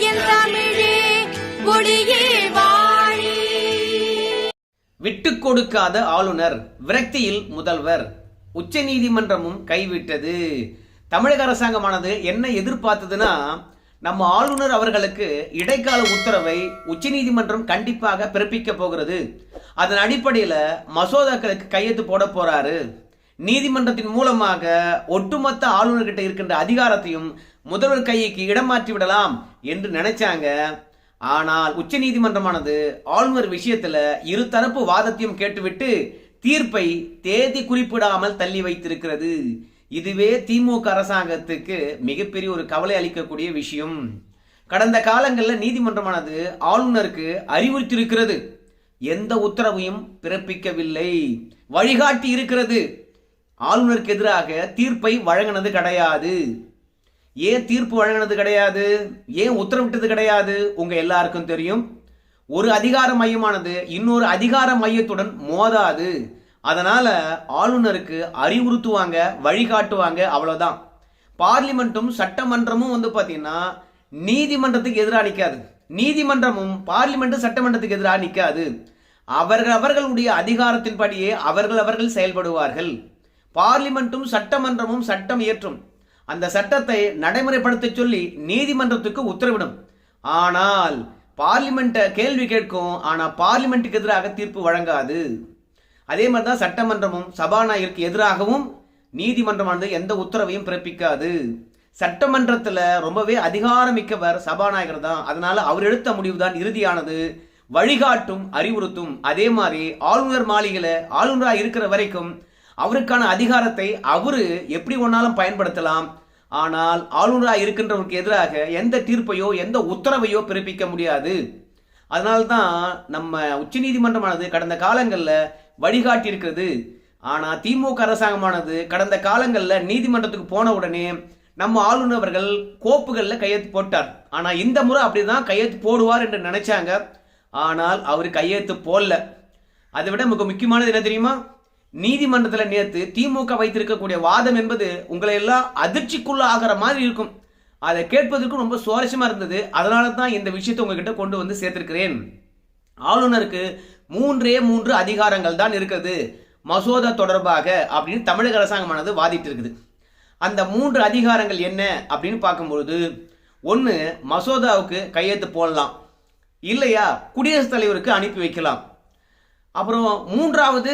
என் தமிழே மொழியே வாழி. விட்டு கொடுக்காத ஆளுநர் விரக்தியில் முதல்வர். உச்சநீதிமன்றமும் கைவிட்டது. தமிழக அரசாங்கமானது என்ன எதிர்பார்த்ததுன்னா நம்ம ஆளுநர் அவர்களுக்கு இடைக்கால உத்தரவை உச்சநீதிமன்றம் கண்டிப்பாக பிறப்பிக்க போகிறது. அதன் அடிப்படையில் மசோதாக்களுக்கு கையெழுத்து போட போறாரு. நீதிமன்றத்தின் மூலமாக ஒட்டுமொத்த ஆளுநர்கிட்ட இருக்கின்ற அதிகாரத்தையும் முதல்வர் கைக்கு இடமாற்றி விடலாம் என்று நினைச்சாங்க. ஆனால் உச்ச நீதிமன்றமானது ஆளுநர் விஷயத்துல இருதரப்பு வாதத்தையும் கேட்டுவிட்டு தீர்ப்பை தேதி குறிப்பிடாமல் தள்ளி வைத்திருக்கிறது. இதுவே திமுக அரசாங்கத்துக்கு மிகப்பெரிய ஒரு கவலை அளிக்கக்கூடிய விஷயம். கடந்த காலங்களில் நீதிமன்றமானது ஆளுநருக்கு அறிவுறுத்தியிருக்கிறது. எந்த உத்தரவையும் பிறப்பிக்கவில்லை. வழிகாட்டி இருக்கிறது. ஆளுநருக்கு எதிராக தீர்ப்பை வழங்கினது கிடையாது. ஏன் தீர்ப்பு வழங்கினது கிடையாது? ஏன் உத்தரவிட்டது கிடையாது? உங்க எல்லாருக்கும் தெரியும். ஒரு அதிகார மையமானது இன்னொரு அதிகார மையத்துடன் மோதாது. அதனால ஆளுநருக்கு அறிவுறுத்துவாங்க வழிகாட்டுவாங்க அவ்வளவுதான். பார்லிமெண்ட்டும் சட்டமன்றமும் வந்து பார்த்தீங்கன்னா நீதிமன்றத்துக்கு எதிராக நிற்காது நீதிமன்றமும் பார்லிமெண்ட்டும் சட்டமன்றத்துக்கு எதிராக நிற்காது அவர்கள் அவர்களுடைய அதிகாரத்தின்படியே அவர்கள் அவர்கள் செயல்படுவார்கள். பார்லிமெண்ட்டும் சட்டமன்றமும் சட்டம் இயற்றும். அந்த சட்டத்தை நடைமுறைப்படுத்த சொல்லி நீதிமன்றத்துக்கு உத்தரவிடும். ஆனால் பார்லிமெண்ட்டை கேள்வி கேட்கும் ஆனால் பார்லிமெண்ட்டுக்கு எதிராக தீர்ப்பு வழங்காது. அதே மாதிரி தான் சட்டமன்றமும் சபாநாயகருக்கு எதிராகவும் நீதிமன்றமானது எந்த உத்தரவையும் பிறப்பிக்காது. சட்டமன்றத்தில் ரொம்பவே அதிகாரமிக்கவர் சபாநாயகர் தான். அதனால அவர் எடுத்த முடிவு தான் இறுதியானது. வழிகாட்டும் அறிவுறுத்தும். அதே மாதிரி ஆளுநர் மாளிகையில் ஆளுநராக இருக்கிற வரைக்கும் அவருக்கான அதிகாரத்தை அவரு எப்படி ஒன்னாலும் பயன்படுத்தலாம். ஆனால் ஆளுநராக இருக்கின்றவருக்கு எதிராக எந்த தீர்ப்பையோ எந்த உத்தரவையோ பிறப்பிக்க முடியாது. அதனால்தான் நம்ம உச்சநீதிமன்றமானது கடந்த காலங்களில் வழிகாட்டியிருக்கிறது. ஆனால் திமுக அரசாங்கமானது கடந்த காலங்களில் நீதிமன்றத்துக்கு போன உடனே நம்ம ஆளுநர் அவர்கள் கோப்புகளில் கையெழுத்து போட்டார். ஆனால் இந்த முறை அப்படி தான் கையெழுத்து போடுவார் என்று நினைச்சாங்க. ஆனால் அவர் கையெழுத்து போடல. அதை விட மிக முக்கியமானது என்ன தெரியுமா? நீதிமன்றத்தில் நேற்று திமுக வைத்திருக்கக்கூடிய வாதம் என்பது உங்களை எல்லாம் அதிர்ச்சிக்குள்ள ஆகிற மாதிரி இருக்கும். அதை கேட்பதற்கும் ரொம்ப சுவாரஸ்யமா இருந்தது. அதனால தான் இந்த விஷயத்தை உங்ககிட்ட கொண்டு வந்து சேர்த்திருக்கிறேன். ஆளுநருக்கு மூன்றே மூன்று அதிகாரங்கள் தான் இருக்குது மசோதா தொடர்பாக அப்படின்னு தமிழக அரசாங்கமானது வாதிட்டு இருக்குது. அந்த மூன்று அதிகாரங்கள் என்ன அப்படின்னு பார்க்கும்பொழுது ஒன்று மசோதாவுக்கு கையெழுத்து போடலாம். இல்லையா? குடியரசுத் தலைவருக்கு அனுப்பி வைக்கலாம். அப்புறம் மூன்றாவது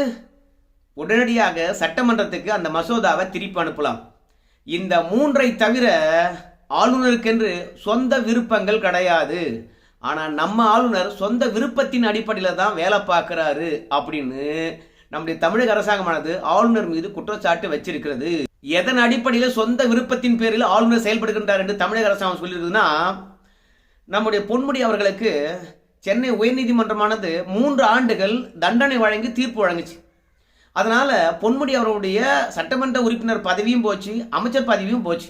உடனடியாக சட்டமன்றத்துக்கு அந்த மசோதாவை திருப்பி அனுப்பலாம். இந்த மூன்றை தவிர ஆளுநருக்கென்று சொந்த விருப்பங்கள் கிடையாது. ஆனால் நம்ம ஆளுநர் சொந்த விருப்பத்தின் அடிப்படையில் தான் வேலை பார்க்குறாரு அப்படின்னு நம்முடைய தமிழக அரசாங்கமானது ஆளுநர் மீது குற்றச்சாட்டு வச்சிருக்கிறது. எதன் அடிப்படையில் சொந்த விருப்பத்தின் பேரில் ஆளுநர் செயல்படுகின்றார் என்று தமிழக அரசாங்கம் சொல்லியிருக்குதுன்னா நம்முடைய பொன்முடி அவர்களுக்கு சென்னை உயர்நீதிமன்றமானது மூன்று ஆண்டுகள் தண்டனை வழங்கி தீர்ப்பு வழங்குச்சு. அதனால் பொன்முடி அவர்களுடைய சட்டமன்ற உறுப்பினர் பதவியும் போச்சு அமைச்சர் பதவியும் போச்சு.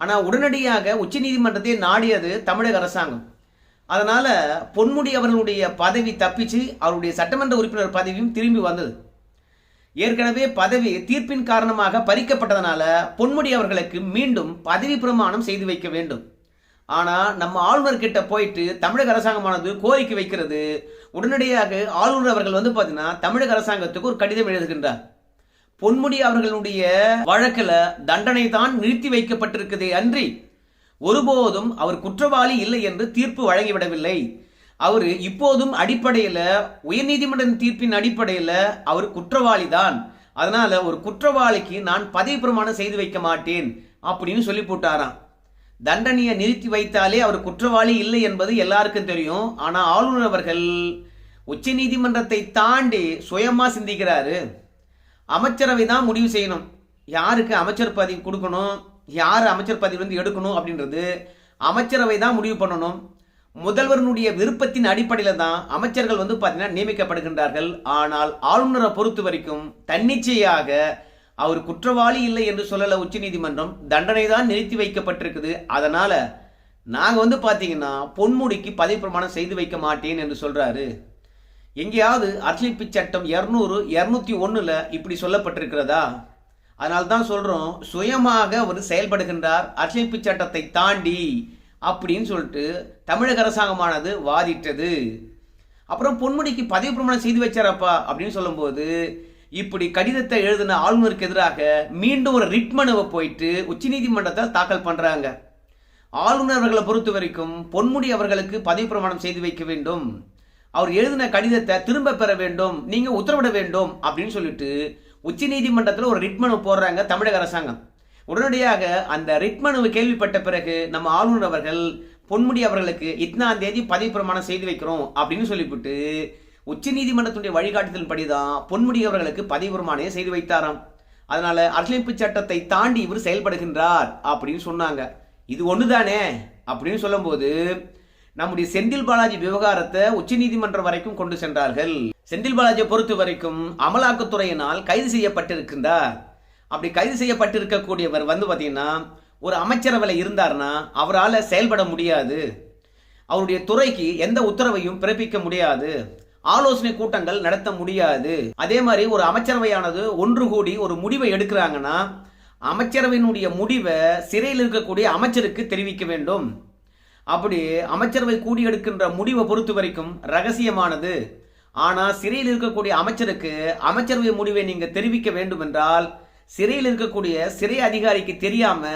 ஆனால் உடனடியாக உச்சநீதிமன்றத்தை நாடியது தமிழக அரசாங்கம். அதனால் பொன்முடி அவர்களுடைய பதவி தப்பிச்சு அவருடைய சட்டமன்ற உறுப்பினர் பதவியும் திரும்பி வந்தது. ஏற்கனவே பதவி தீர்ப்பின் காரணமாக பறிக்கப்பட்டதனால பொன்முடி அவர்களுக்கு மீண்டும் பதவி பிரமாணம் செய்து வைக்க வேண்டும். ஆனால் நம்ம ஆளுநர் கிட்ட போயிட்டு தமிழக அரசாங்கமானது கோரிக்கை வைக்கிறது. உடனடியாக ஆளுநர் அவர்கள் வந்து பார்த்தீங்கன்னா தமிழக அரசாங்கத்துக்கு ஒரு கடிதம் எழுதுகின்றார். பொன்முடி அவர்களுடைய வழக்கில் தண்டனை தான் நிறுத்தி வைக்கப்பட்டிருக்குதே அன்றி ஒருபோதும் அவர் குற்றவாளி இல்லை என்று தீர்ப்பு வழங்கிவிடவில்லை. அவர் இப்போதும் அடிப்படையில் உயர்நீதிமன்ற தீர்ப்பின் அடிப்படையில் அவர் குற்றவாளி தான் அதனால ஒரு குற்றவாளிக்கு நான் பதவி பிரமாணம் செய்து வைக்க மாட்டேன் அப்படின்னு சொல்லி போட்டாராம். தண்டனையை நிறுத்தி வைத்தாலே அவர் குற்றவாளி இல்லை என்பது எல்லாருக்கும் தெரியும். ஆனால் ஆளுநர் அவர்கள் உச்ச நீதிமன்றத்தை தாண்டி சுயமாக சிந்திக்கிறாரு. அமைச்சரவை தான் முடிவு செய்யணும். யாருக்கு அமைச்சர் பதவி கொடுக்கணும்? யார் அமைச்சர் பதவியிலிருந்து வந்து எடுக்கணும் அப்படின்றது அமைச்சரவை தான் முடிவு பண்ணணும். முதல்வருடைய விருப்பத்தின் அடிப்படையில் தான் அமைச்சர்கள் வந்து பார்த்தீங்கன்னா நியமிக்கப்படுகின்றார்கள். ஆனால் ஆளுநரை பொறுத்த வரைக்கும் தன்னிச்சையாக அவர் குற்றவாளி இல்லை என்று சொல்லலை உச்சநீதிமன்றம். தண்டனை தான் நிறுத்தி வைக்கப்பட்டிருக்குது. அதனால் நாங்கள் வந்து பார்த்தீங்கன்னா பொன்முடிக்கு பதவி பிரமாணம் செய்து வைக்க மாட்டேன் என்று சொல்கிறாரு எங்கேயாவது அரசியலமைப்பு சட்டம் இரநூறு இரநூத்தி ஒன்றில் இப்படி சொல்லப்பட்டிருக்கிறதா? அதனால தான் சொல்கிறோம் சுயமாக அவர் செயல்படுகின்றார் அரசியலமைப்பு சட்டத்தை தாண்டி அப்படின்னு சொல்லிட்டு தமிழக அரசாங்கமானது வாதிட்டது. அப்புறம் பொன்முடிக்கு பதவி பிரமாணம் செய்து வச்சாரப்பா அப்படின்னு சொல்லும்போது இப்படி கடிதத்தை எழுதின ஆளுநருக்கு எதிராக மீண்டும் ஒரு ரிட் மனுவை போயிட்டு உச்சநீதிமன்றத்தில் தாக்கல் பண்ணுறாங்க ஆளுநர் அவர்களை பொறுத்த வரைக்கும் பொன்முடி அவர்களுக்கு பதவி பிரமாணம் செய்து வைக்க வேண்டும். அவர் எழுதின கடிதத்தை திரும்ப பெற வேண்டும். நீங்கள் உத்தரவிட வேண்டும் அப்படின்னு சொல்லிட்டு உச்சநீதிமன்றத்தில் ஒரு ரிட் மனு போடுறாங்க தமிழக அரசாங்கம். உடனடியாக அந்த ரிட் மனுவை கேள்விப்பட்ட பிறகு நம்ம ஆளுநர் அவர்கள் பொன்முடி அவர்களுக்கு இத்தனாம் தேதி பதவி பிரமாணம் செய்து வைக்கிறோம் அப்படின்னு சொல்லிவிட்டு உச்சநீதிமன்றத்துடைய வழிகாட்டுதலின்படி தான் பொன்முடி அவர்களுக்கு பதவி பிரமாணம் செய்து வைத்தாராம். அதனால அரசியலமைப்பு சட்டத்தை தாண்டி இவர் செயல்படுகின்றார் அப்படின்னு சொன்னாங்க. இது ஒண்ணுதானே? அப்படின்னு சொல்லும்போது நம்முடைய செந்தில் பாலாஜி விவகாரத்தை உச்சநீதிமன்றம் வரைக்கும் கொண்டு சென்றார்கள். செந்தில் பாலாஜியை பொறுத்த வரைக்கும் அமலாக்கத்துறையினால் கைது செய்யப்பட்டிருக்கின்றார். அப்படி கைது செய்யப்பட்டிருக்கக்கூடியவர் வந்து பார்த்தீங்கன்னா ஒரு அமைச்சரவையில் இருந்தார்னா அவரால் செயல்பட முடியாது. அவருடைய துறைக்கு எந்த உத்தரவையும் பிறப்பிக்க முடியாது. ஆலோசனை கூட்டங்கள் நடத்த முடியாது. அதே மாதிரி ஒரு அமைச்சரவையானது ஒன்று கூடி ஒரு முடிவை எடுக்கிறாங்கன்னா அமைச்சரவையினுடைய முடிவை சிறையில் இருக்கக்கூடிய அமைச்சருக்கு தெரிவிக்க வேண்டும். அப்படி அமைச்சரவை கூடி எடுக்கின்ற முடிவை பொறுத்த வரைக்கும் ரகசியமானது. ஆனால் சிறையில் இருக்கக்கூடிய அமைச்சருக்கு அமைச்சரவை முடிவை நீங்கள் தெரிவிக்க வேண்டும் என்றால் சிறையில் இருக்கக்கூடிய சிறை அதிகாரிக்கு தெரியாம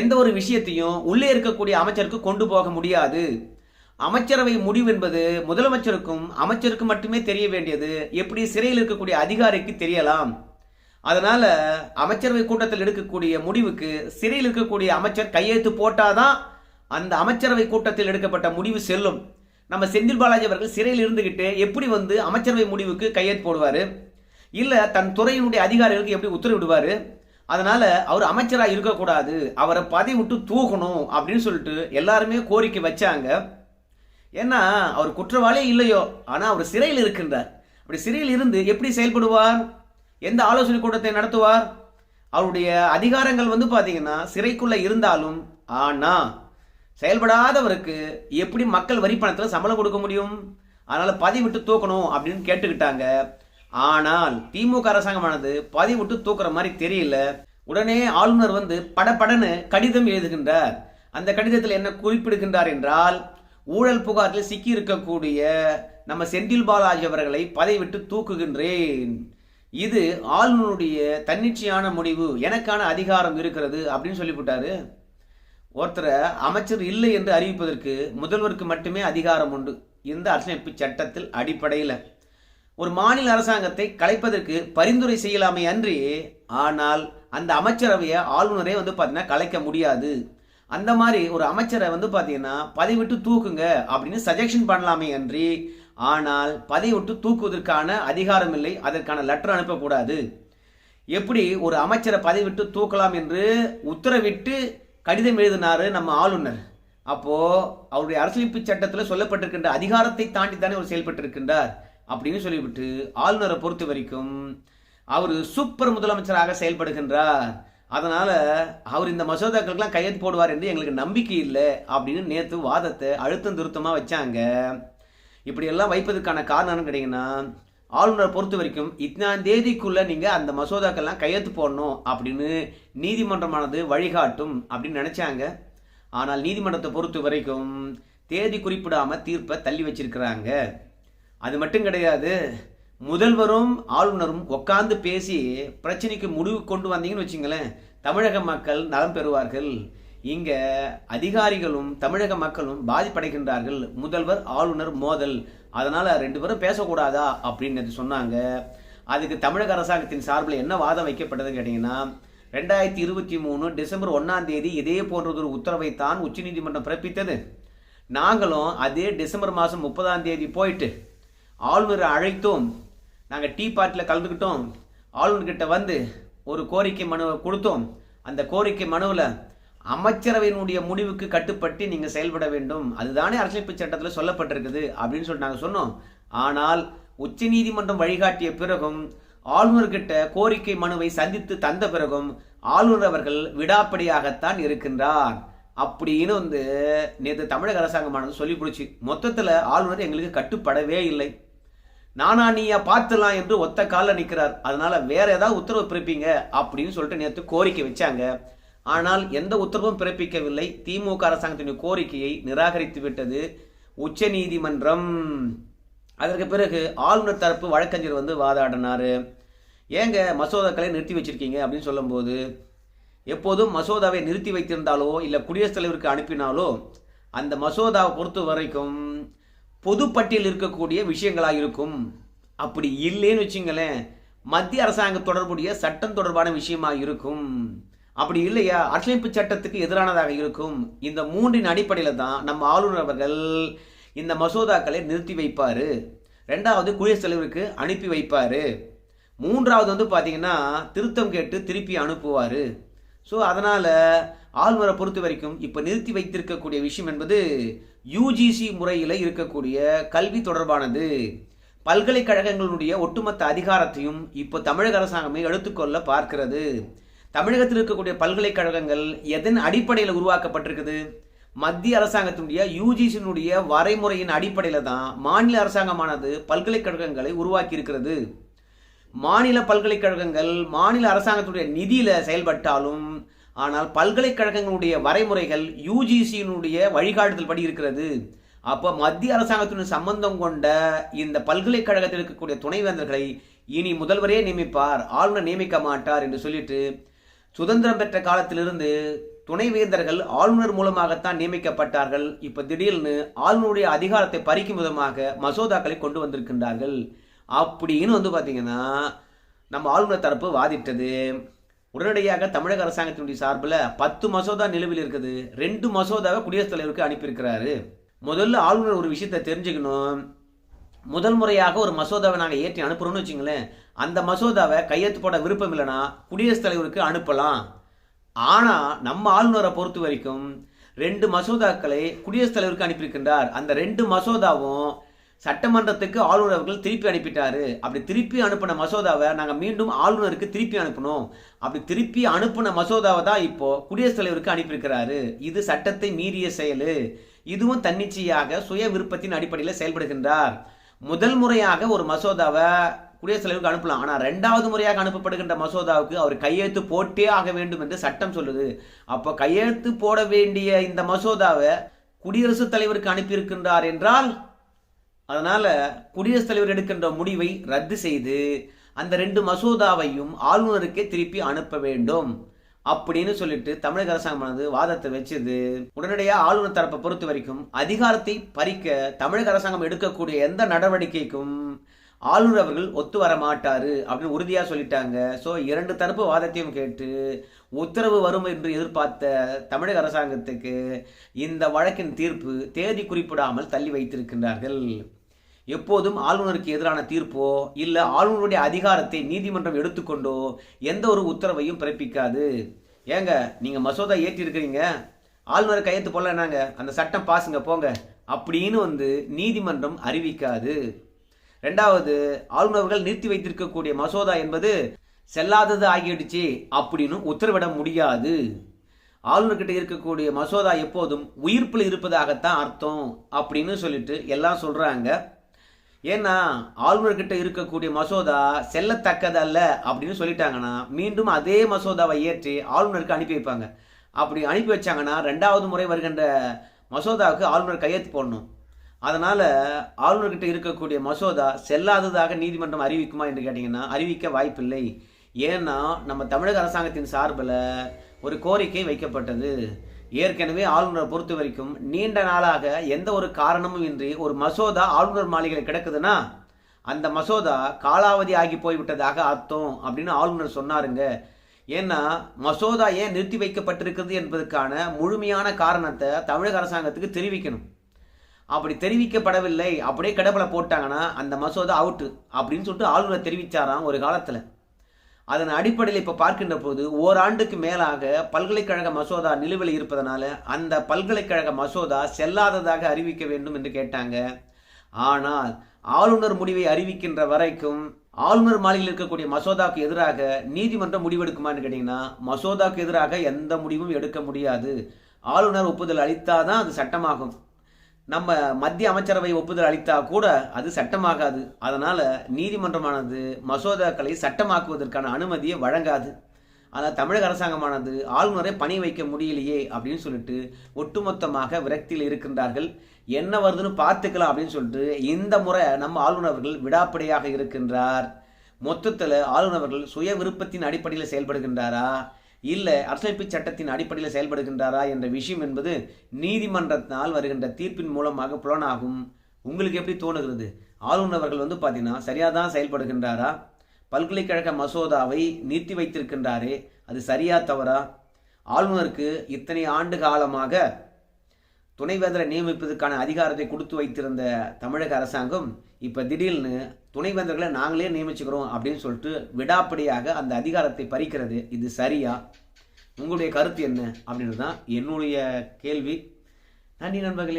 எந்த ஒரு விஷயத்தையும் உள்ளே இருக்கக்கூடிய அமைச்சருக்கு கொண்டு போக முடியாது. அமைச்சரவை முடிவு என்பது முதலமைச்சருக்கும் அமைச்சருக்கும் மட்டுமே தெரிய வேண்டியது. எப்படி சிறையில் இருக்கக்கூடிய அதிகாரிக்கு தெரியலாம்? அதனால அமைச்சரவை கூட்டத்தில் எடுக்கக்கூடிய முடிவுக்கு சிறையில் இருக்கக்கூடிய அமைச்சர் கையெழுத்து போட்டாதான் அந்த அமைச்சரவை கூட்டத்தில் எடுக்கப்பட்ட முடிவு செல்லும். நம்ம செந்தில் பாலாஜி அவர்கள் சிறையில் இருந்துகிட்டு எப்படி வந்து அமைச்சரவை முடிவுக்கு கையெழுத்து போடுவார்? இல்லை தன் துறையினுடைய அதிகாரிகளுக்கு எப்படி உத்தரவிடுவார்? அதனால அவர் அமைச்சராக இருக்கக்கூடாது. அவரை பதவி விட்டு தூக்கணும் அப்படின்னு சொல்லிட்டு எல்லாருமே கோரிக்கை வச்சாங்க. ஏன்னா அவர் குற்றவாளியே இல்லையோ ஆனால் அவர் சிறையில் இருக்கின்றார். அப்படி சிறையில் இருந்து எப்படி செயல்படுவார்? எந்த ஆலோசனை கூட்டத்தை நடத்துவார்? அவருடைய அதிகாரங்கள் வந்து பார்த்தீங்கன்னா சிறைக்குள்ளே இருந்தாலும் ஆனால் செயல்படாதவருக்கு எப்படி மக்கள் வரி பணத்தில் சம்பளம் கொடுக்க முடியும்? அதனால் பதவி விட்டு தூக்கணும் அப்படின்னு கேட்டுக்கிட்டாங்க. ஆனால் திமுக அரசாங்கமானது பதவி விட்டு தூக்குற மாதிரி தெரியல. உடனே ஆளுநர் வந்து படப்படன்னு கடிதம் எழுதுகின்றார். அந்த கடிதத்தில் என்ன குறிப்பிடுகின்றார் என்றால் ஊழல் புகாரில் சிக்கி இருக்கக்கூடிய நம்ம செந்தில் பாலாஜி அவர்களை பதவிவிட்டு தூக்குகின்றேன். இது ஆளுநருடைய தன்னிச்சையான முடிவு எனக்கான அதிகாரம் இருக்கிறது அப்படின்னு சொல்லிவிட்டாரு. ஒருத்தரை அமைச்சர் இல்லை என்று அறிவிப்பதற்கு முதல்வருக்கு மட்டுமே அதிகாரம் உண்டு. இந்த அரசியலமைப்பு சட்டத்தில் அடிப்படையில். ஒரு மாநில அரசாங்கத்தை கலைப்பதற்கு பரிந்துரை செய்யலாமே அன்றி ஆனால் அந்த அமைச்சரவையை ஆளுநரே வந்து பார்த்தீங்கன்னா கலைக்க முடியாது. அந்த மாதிரி ஒரு அமைச்சரை வந்து பார்த்தீங்கன்னா பதவி விட்டு தூக்குங்க அப்படின்னு சஜெக்ஷன் பண்ணலாமே அன்றி ஆனால் பதவி விட்டு தூக்குவதற்கான அதிகாரம் இல்லை அதற்கான லெட்டர் அனுப்பக்கூடாது. எப்படி ஒரு அமைச்சரை பதவி விட்டு தூக்கலாம் என்று உத்தரவிட்டு கடிதம் எழுதினார் நம்ம ஆளுநர். அப்போது அவருடைய அரசியலமைப்பு சட்டத்தில் சொல்லப்பட்டிருக்கின்ற அதிகாரத்தை தாண்டி தானே அவர் செயல்பட்டிருக்கின்றார் அப்படின்னு சொல்லிவிட்டு ஆளுநரை பொறுத்த வரைக்கும் அவர் சூப்பர் முதலமைச்சராக செயல்படுகின்றார். அதனால் அவர் இந்த மசோதாக்களுக்கெல்லாம் கையெழுத்து போடுவார் என்று எங்களுக்கு நம்பிக்கை இல்லை அப்படின்னு நேற்று வாதத்தை அழுத்தம் திருத்தமாக வச்சாங்க. இப்படியெல்லாம் வைப்பதற்கான காரணம் என்னன்னு ஆளுநரை பொறுத்த வரைக்கும் இத்தனாம் தேதிக்குள்ளே நீங்கள் அந்த மசோதாக்கள்லாம் கையெழுத்து போடணும் அப்படின்னு நீதிமன்றமானது வழிகாட்டும் அப்படின்னு நினச்சாங்க. ஆனால் நீதிமன்றத்தை பொறுத்த வரைக்கும் தேதி குறிப்பிடாம தீர்ப்பை தள்ளி வச்சிருக்கிறாங்க. அது மட்டும் கிடையாது முதல்வரும் ஆளுநரும் உட்காந்து பேசி பிரச்சனைக்கு முடிவு கொண்டு வந்தீங்கன்னு வச்சுங்களேன் தமிழக மக்கள் நலம் பெறுவார்கள். இங்க அதிகாரிகளும் தமிழக மக்களும் பாதிப்படைகின்றார்கள். முதல்வர் ஆளுநர் மோதல். அதனால ரெண்டு பேரும் பேசக்கூடாதா அப்படின்னு சொன்னாங்க. அதுக்கு தமிழக அரசாங்கத்தின் சார்பில் என்ன வாதம் வைக்கப்பட்டதுன்னு கேட்டீங்கன்னா ரெண்டாயிரத்தி இருபத்தி மூணு டிசம்பர் ஒன்றாம் தேதி இதே போன்றதொரு உத்தரவை தான் உச்சநீதிமன்றம் பிறப்பித்தது. நாங்களும் அதே டிசம்பர் மாதம் முப்பதாம் தேதி போயிட்டு ஆளுநரை அழைத்தோம். நாங்கள் டீ பார்ட்டியில் கலந்துக்கிட்டோம். ஆளுநர்கிட்ட வந்து ஒரு கோரிக்கை மனுவை கொடுத்தோம். அந்த கோரிக்கை மனுவில் அமைச்சரவையினுடைய முடிவுக்கு கட்டுப்பட்டு நீங்கள் செயல்பட வேண்டும். அதுதானே அரசியலமைப்பு சட்டத்தில் சொல்லப்பட்டிருக்குது அப்படின்னு சொல்லிட்டு நாங்கள் சொன்னோம். ஆனால் உச்சநீதிமன்றம் வழிகாட்டிய பிறகும் ஆளுநர்கிட்ட கோரிக்கை மனுவை சந்தித்து தந்த பிறகும் ஆளுநர் அவர்கள் விடாப்படியாகத்தான் இருக்கின்றார். அப்படின்னு வந்து நேற்று தமிழக அரசாங்கமானது சொல்லி பிடிச்சி மொத்தத்தில் ஆளுநர் எங்களுக்கு கட்டுப்படவே இல்லை. நானா நீயா பார்த்துலாம் என்று ஒத்த காலில் நிற்கிறார். அதனால வேற ஏதாவது உத்தரவு பிறப்பீங்க அப்படின்னு சொல்லிட்டு நேற்று கோரிக்கை வச்சாங்க. ஆனால் எந்த உத்தரவும் பிறப்பிக்கவில்லை. திமுக அரசாங்கத்தின் கோரிக்கையை நிராகரித்து விட்டது உச்ச நீதிமன்றம் அதற்கு பிறகு ஆளுநர் தரப்பு வழக்கறிஞர் வந்து வாதாடினார். ஏங்க மசோதாக்களை நிறுத்தி வச்சிருக்கீங்க அப்படின்னு சொல்லும்போது எப்போதும் மசோதாவை நிறுத்தி வைத்திருந்தாலோ இல்லை குடியரசுத் தலைவருக்கு அனுப்பினாலோ அந்த மசோதாவை பொறுத்த வரைக்கும் பொதுப்பட்டியல் இருக்கக்கூடிய விஷயங்களாக இருக்கும் அப்படி இல்லைன்னு வச்சுங்களேன் மத்திய அரசாங்க தொடர்புடைய சட்டம் தொடர்பான விஷயமாக இருக்கும் அப்படி இல்லையா? அரசியலமைப்பு சட்டத்துக்கு எதிரானதாக இருக்கும். இந்த மூன்றின் அடிப்படையில் தான் நம்ம ஆளுநர் அவர்கள் இந்த மசோதாக்களை நிறுத்தி வைப்பார். ரெண்டாவது குடியரசுத் தலைவருக்கு அனுப்பி வைப்பார். மூன்றாவது வந்து பார்த்தீங்கன்னா திருத்தம் கேட்டு திருப்பி அனுப்புவார். ஸோ அதனால் ஆளுநரை பொறுத்த வரைக்கும் இப்போ நிறுத்தி வைத்திருக்கக்கூடிய விஷயம் என்பது யூஜிசி முறையில் இருக்கக்கூடிய கல்வி தொடர்பானது பல்கலைக்கழகங்களுடைய ஒட்டுமொத்த அதிகாரத்தையும் இப்போ தமிழக அரசாங்கமே எடுத்துக்கொள்ள பார்க்கிறது. தமிழகத்தில் இருக்கக்கூடிய பல்கலைக்கழகங்கள் எதன் அடிப்படையில் உருவாக்கப்பட்டிருக்குது? மத்திய அரசாங்கத்தினுடைய யூஜிசியினுடைய வரைமுறையின் அடிப்படையில் தான் மாநில அரசாங்கமானது பல்கலைக்கழகங்களை உருவாக்கி இருக்கிறது மாநில பல்கலைக்கழகங்கள் மாநில அரசாங்கத்துடைய நிதியில் செயல்பட்டாலும் ஆனால் பல்கலைக்கழகங்களுடைய வரைமுறைகள் யூஜிசியினுடைய வழிகாட்டுதல் படி இருக்கிறது. அப்போ மத்திய அரசாங்கத்துடன் சம்பந்தம் கொண்ட இந்த பல்கலைக்கழகத்தில் இருக்கக்கூடிய துணைவேந்தர்களை இனி முதல்வரே நியமிப்பார் ஆளுநர் நியமிக்க மாட்டார் என்று சொல்லிட்டு சுதந்திரம் பெற்ற காலத்திலிருந்து துணைவேந்தர்கள் ஆளுநர் மூலமாகத்தான் நியமிக்கப்பட்டார்கள். இப்போ திடீர்னு ஆளுநருடைய அதிகாரத்தை பறிக்கும் விதமாக மசோதாக்களை கொண்டு வந்திருக்கின்றார்கள். அப்படின்னு வந்து பார்த்தீங்கன்னா நம்ம ஆளுநர் தரப்பு வாதிட்டது. உடனடியாக தமிழக அரசாங்கத்தினுடைய சார்பில் பத்து மசோதா நிலுவில் இருக்குது. ரெண்டு மசோதாவை குடியரசுத் தலைவருக்கு அனுப்பியிருக்கிறாரு. முதல்ல ஆளுநர் ஒரு விஷயத்தை தெரிஞ்சுக்கணும். முதல் முறையாக ஒரு மசோதாவை நாங்கள் ஏற்றி அனுப்புகிறோம்னு வச்சுங்களேன். அந்த மசோதாவை கையெழுத்து போட விருப்பம் இல்லைன்னா குடியரசுத் தலைவருக்கு அனுப்பலாம். ஆனால் நம்ம ஆளுநரை பொறுத்த வரைக்கும் ரெண்டு மசோதாக்களை குடியரசுத் தலைவருக்கு அனுப்பியிருக்கின்றார். அந்த ரெண்டு மசோதாவும் சட்டமன்றத்துக்கு ஆளுநர் அவர்கள் திருப்பி அனுப்பிட்டாரு. அப்படி திருப்பி அனுப்பின மசோதாவை நாங்கள் மீண்டும் ஆளுநருக்கு திருப்பி அனுப்பணும். அப்படி திருப்பி அனுப்பின மசோதாவை தான் இப்போ குடியரசுத் தலைவருக்கு அனுப்பியிருக்கிறாரு. இது சட்டத்தை மீறிய செயல். இதுவும் தன்னிச்சையாக சுய விருப்பத்தின் அடிப்படையில் செயல்படுகின்றார். முதல் முறையாக ஒரு மசோதாவை குடியரசுத் தலைவருக்கு அனுப்பலாம். ஆனால் ரெண்டாவது முறையாக அனுப்பப்படுகின்ற மசோதாவுக்கு அவர் கையெழுத்து போட்டே ஆக வேண்டும் என்று சட்டம் சொல்லுது. அப்போ கையெழுத்து போட வேண்டிய இந்த மசோதாவை குடியரசுத் தலைவருக்கு அனுப்பியிருக்கின்றார் என்றால் அதனால் குடியரசுத் தலைவர் எடுக்கின்ற முடிவை ரத்து செய்து அந்த ரெண்டு மசோதாவையும் ஆளுநருக்கே திருப்பி அனுப்ப வேண்டும் அப்படின்னு சொல்லிட்டு தமிழக அரசாங்கமானது வாதத்தை வச்சது. உடனடியாக ஆளுநர் தரப்பை பொறுத்த வரைக்கும் அதிகாரத்தை பறிக்க தமிழக அரசாங்கம் எடுக்கக்கூடிய எந்த நடவடிக்கைக்கும் ஆளுநர் அவர்கள் ஒத்து வர மாட்டாரு அப்படின்னு உறுதியாக சொல்லிட்டாங்க. ஸோ இரண்டு தரப்பு வாதத்தையும் கேட்டு உத்தரவு வரும் என்று எதிர்பார்த்த தமிழக அரசாங்கத்துக்கு இந்த வழக்கின் தீர்ப்பு தேதி குறிப்பிடாமல் தள்ளி வைத்திருக்கின்றார்கள். எப்போதும் ஆளுநருக்கு எதிரான தீர்ப்போ இல்லை ஆளுநருடைய அதிகாரத்தை நீதிமன்றம் எடுத்துக்கொண்டோ எந்த ஒரு உத்தரவையும் பிறப்பிக்காது. ஏங்க நீங்கள் மசோதா ஏற்றிருக்கிறீங்க. ஆளுநர் கையெழுத்து போடல என்னங்க அந்த சட்டம் பாசுங்க போங்க. அப்படின்னு வந்து நீதிமன்றம் அறிவிக்காது. ரெண்டாவது ஆளுநர்கள் நிறுத்தி வைத்திருக்கக்கூடிய மசோதா என்பது செல்லாதது ஆகிடுச்சு அப்படின்னு உத்தரவிட முடியாது. ஆளுநர்கிட்ட இருக்கக்கூடிய மசோதா எப்போதும் உயிர்ப்பில் இருப்பதாகத்தான் அர்த்தம் அப்படின்னு சொல்லிட்டு எல்லாம் சொல்கிறாங்க ஏன்னா ஆளுநர்கிட்ட இருக்கக்கூடிய மசோதா செல்லத்தக்கதல்ல அப்படின்னு சொல்லிட்டாங்கன்னா மீண்டும் அதே மசோதாவை ஏற்றி ஆளுநருக்கு அனுப்பி வைப்பாங்க. அப்படி அனுப்பி வச்சாங்கன்னா ரெண்டாவது முறை வருகின்ற மசோதாவுக்கு ஆளுநர் கையெழுத்து போடணும். அதனால் ஆளுநர்கிட்ட இருக்கக்கூடிய மசோதா செல்லாததாக நீதிமன்றம் அறிவிக்குமா என்று கேட்டிங்கன்னா அறிவிக்க வாய்ப்பில்லை. ஏன்னா நம்ம தமிழக அரசாங்கத்தின் சார்பில் ஒரு கோரிக்கை வைக்கப்பட்டது. ஏற்கனவே ஆளுநரை பொறுத்த வரைக்கும் நீண்ட நாளாக எந்த ஒரு காரணமும் இன்றி ஒரு மசோதா ஆளுநர் மாளிகையில் கிடக்குதுன்னா அந்த மசோதா காலாவதி ஆகி போய்விட்டதாக அர்த்தம் அப்படின்னு ஆளுநர் சொன்னாருங்க. ஏன்னா மசோதா ஏன் நிறுத்தி வைக்கப்பட்டிருக்கிறது என்பதற்கான முழுமையான காரணத்தை தமிழக அரசாங்கத்துக்கு தெரிவிக்கணும். அப்படி தெரிவிக்கப்படவில்லை அப்படியே கிடப்பில் போட்டாங்கன்னா அந்த மசோதா அவுட்டு அப்படின்னு சொல்லிட்டு ஆளுநர் தெரிவித்தாராம் ஒரு காலத்தில். அதன் அடிப்படையில் இப்போ பார்க்கின்ற போது ஓராண்டுக்கு மேலாக பல்கலைக்கழக மசோதா நிலுவையில் இருப்பதனால அந்த பல்கலைக்கழக மசோதா செல்லாததாக அறிவிக்க வேண்டும் என்று கேட்டாங்க. ஆனால் ஆளுநர் முடிவை அறிவிக்கின்ற வரைக்கும் ஆளுநர் மாளிகையில் இருக்கக்கூடிய மசோதாவுக்கு எதிராக நீதிமன்றம் முடிவெடுக்குமான்னு கேட்டிங்கன்னா மசோதாவுக்கு எதிராக எந்த முடிவும் எடுக்க முடியாது. ஆளுநர் ஒப்புதல் அளித்தாதான் அது சட்டமாகும். நம்ம மத்திய அமைச்சரவை ஒப்புதல் அளித்தா கூட அது சட்டமாகாது. அதனால் நீதிமன்றமானது மசோதாக்களை சட்டமாக்குவதற்கான அனுமதியை வழங்காது. ஆனால் தமிழக அரசாங்கமானது ஆளுநரை பணி வைக்க முடியலையே அப்படின்னு சொல்லிட்டு ஒட்டுமொத்தமாக விரக்தியில் இருக்கின்றார்கள். என்ன வருதுன்னு பார்த்துக்கலாம் அப்படின்னு சொல்லிட்டு இந்த முறை நம்ம ஆளுநர்கள் விடாப்படையாக இருக்கின்றார். மொத்தத்தில் ஆளுநர்கள் சுய விருப்பத்தின் அடிப்படையில் செயல்படுகின்றாரா? இல்லை அரசியலமைப்பு சட்டத்தின் அடிப்படையில் செயல்படுகின்றாரா என்ற விஷயம் என்பது நீதிமன்றத்தினால் வருகின்ற தீர்ப்பின் மூலமாக புலனாகும். உங்களுக்கு எப்படி தோணுகிறது? ஆளுநர்கள் வந்து பார்த்தீங்கன்னா சரியாக தான் செயல்படுகின்றாரா? பல்கலைக்கழக மசோதாவை நிறுத்தி வைத்திருக்கின்றாரே அது சரியா தவறா? ஆளுநருக்கு இத்தனை ஆண்டு காலமாக துணைவேந்தரை நியமிப்பதற்கான அதிகாரத்தை கொடுத்து வைத்திருந்த தமிழக அரசாங்கம் இப்போ திடீர்னு துணைவேந்தர்களை நாங்களே நியமிச்சுக்கிறோம் அப்படின்னு சொல்லிட்டு விடாப்படியாக அந்த அதிகாரத்தை பறிக்கிறது. இது சரியா? உங்களுடைய கருத்து என்ன? அப்படின்றது தான் என்னுடைய கேள்வி. நன்றி நண்பர்களே.